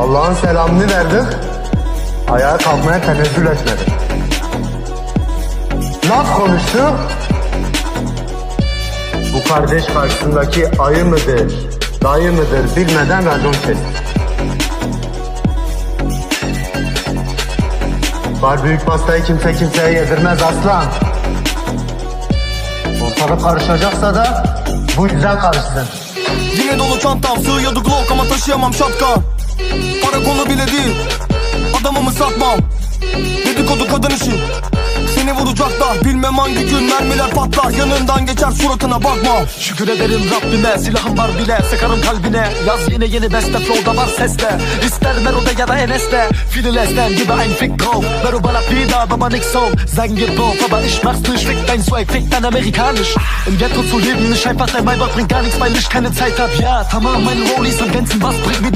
Allah'ın selamını verdik. Ayağa kalkmaya tenezzül etmedi. Laf konuştu. Bu kardeş karşısındaki ayı mıdır, dayı mıdır bilmeden racon kesti. Var büyük pastayı kimse kimseye yedirmez aslan. Ortalık karışacaksa da bu güzel karışsın. Yine dolu çantam sığıyordu Glock ama taşıyamam şapka Para konu bile değil. Adamımı satmam? Dedikodu kadın işi. Seni vuracaklar bilmem hangi gün mermiler patlar. Yanından geçer suratına bakma Şükür ederim Rabbime silahım var bile. Sıkarım kalbine. Yaz yine yeni beste flow'da var sesle. İster Mero'da ya da Enes'te. Fideles'ten gibi ein Fick drauf Mero ballert wieder, aber nix so Sein geht drauf, aber ich mach's nicht Fick dein Swag, fick dein amerikanisch Im Ghetto zu leben ist einfach ein Maybach Bringt gar nichts, weil ich keine Zeit hab Ja, tamam, meine Rollies am Gänzen Was bringt mir